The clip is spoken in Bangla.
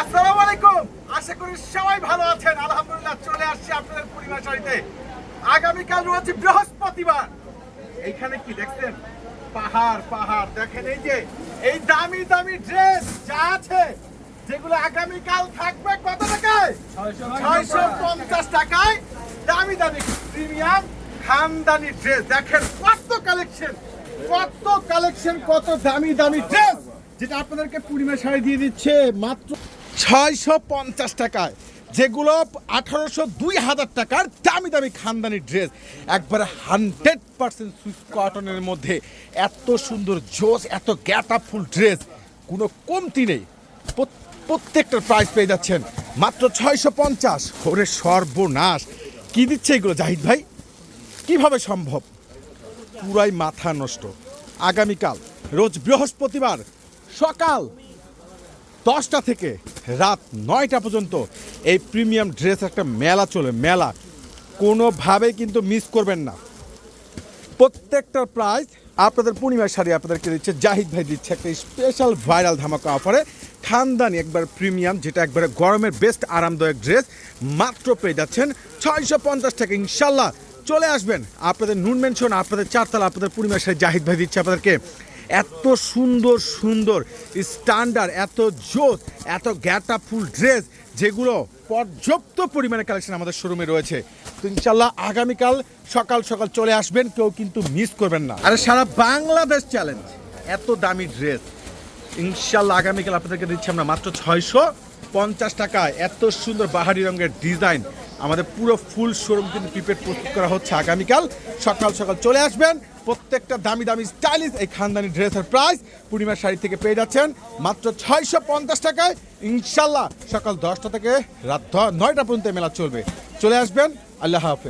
আসসালামু আলাইকুম। আশা করি সবাই ভালো আছেন। আলহামদুলিল্লাহ চলে আসছি আপনাদের পরিবার শাড়িতে। আগামীকাল রয়েছে বৃহস্পতিবার। এইখানে কি দেখছেন? পাহাড় পাহাড়। দেখেন এই যে এই দামি দামি ড্রেস যা আছে যেগুলো আগামীকাল থাকবে কত টাকায়? ছয়শো পঞ্চাশ টাকায় দামি দামি প্রিমিয়াম খানদানি ড্রেস দেখেন কত কালেকশন কত কালেকশন কত দামি দামি ড্রেস যেটা আপনাদেরকে পূর্ণিমা শাড়ি দিয়ে দিচ্ছে। মাত্র ছয়শো পঞ্চাশ টাকায়, যেগুলো আঠারোশো দুই হাজার টাকার দামি দামি খানদানি ড্রেস। একবারে হান্ড্রেড পার্সেন্ট সুইস কটনের মধ্যে এত সুন্দর জোস, এত গ্যাট ফুল ড্রেস, কোনো কমতি নেই। প্রত- প্রত্যেকটার প্রাইস পেয়ে যাচ্ছেন মাত্র ছয়শো পঞ্চাশ। ওরে সর্বনাশ। কি দিচ্ছে এগুলো, জাহিদ ভাই? কীভাবে সম্ভব? পুরাই মাথা নষ্ট। আগামীকাল, রোজ বৃহস্পতিবার, সকাল দশটা থেকে রাত নয়টা পর্যন্ত এই প্রিমিয়াম ড্রেস একটা মেলা চলে, মেলা। কোনোভাবেই কিন্তু মিস করবেন না। প্রত্যেকটার প্রাইস আপনাদের পূর্ণিমার শাড়ি আপনাদেরকে দিচ্ছে, জাহিদ ভাই দিচ্ছে একটা স্পেশাল ভাইরাল ধামাকা অফারে খানদানি একবার প্রিমিয়াম, যেটা একবারে গরমের বেস্ট আরামদায়ক ড্রেস মাত্র পেয়ে যাচ্ছেন ছয়শো পঞ্চাশ টাকা। ইনশাল্লাহ চলে আসবেন। আপনাদের নুন মেনশন আপনাদের চারতলা, আপনাদের পূর্ণিমার শাড়ি জাহিদ ভাই দিচ্ছে আপনাদেরকে। এত সুন্দর সুন্দর স্ট্যান্ডার্ড এত জোস এত গ্যাটা ফুল ড্রেস যেগুলো পর্যাপ্ত পরিমাণে কালেকশন আমাদের শোরুমে রয়েছে। তো ইনশাল্লাহ আগামীকাল সকাল সকাল চলে আসবেন, কেউ কিন্তু মিস করবেন না। আরে সারা বাংলাদেশ চ্যালেঞ্জ এত দামি ড্রেস ইনশাল্লাহ আগামীকাল আপনাদেরকে দিচ্ছি আমরা মাত্র ছয়শো পঞ্চাশ টাকায়। এত সুন্দর বাহারি রঙের ডিজাইন আমাদের পুরো ফুল শোরুম কিন্তু প্রিপেড প্রস্তুত করা হচ্ছে আগামীকাল। সকাল সকাল চলে আসবেন প্রত্যেকটা দামি দামি স্টাইলিশ এই খানদানি ড্রেসের প্রাইস পূর্ণিমার শাড়ি থেকে পেয়ে যাচ্ছেন মাত্র ছয়শো পঞ্চাশ টাকায়। ইনশাল্লাহ সকাল দশটা থেকে রাত নয়টা পর্যন্ত মেলা চলবে। চলে আসবেন, আল্লাহ হাফেজ।